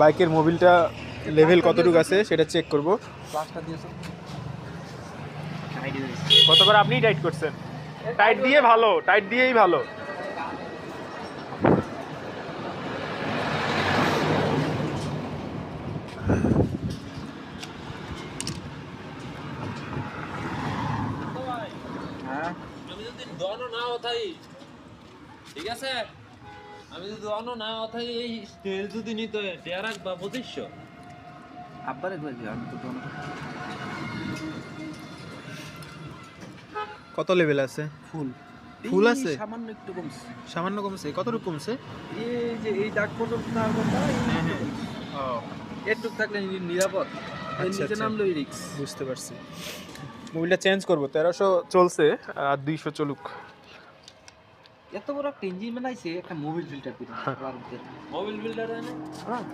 বাইকের মোবিলটা লেভেল কতটুকু আছে সেটা চেক করব। কতবার আপনিই টাইট করছেন। টাইট দিয়ে ভালো টাইট দিয়েই ভালো। হ্যাঁ। ঠিক আছে? আমি যদি দনও না ওঠাই এই তেল যদি নিতে দেয়া রাখবা পঁচিশশো। আব্বারে কই দিও আমি তো কত লেভেল আছে? ফুল। ফুল আছে? সামান্য একটু কমছে। সামান্য কমছে? কতটুকু কমছে? এই যে এই দাগ পর্যন্ত না কথা হ্যাঁ হ্যাঁ। ও। একটু থাকলে নিরাপদ। আচ্ছা, নিচে আচ্ছা। নামলেই রিক্স বুঝতে পারছি। মোবিলটা চেঞ্জ করব। তেরোশো চলছে আর দুইশো চলুক। এত বড় একটা ইঞ্জিন বানাইছে একটা মোবিল ফিল্টার করে। মোবিল বিল্ডার হ্যাঁ।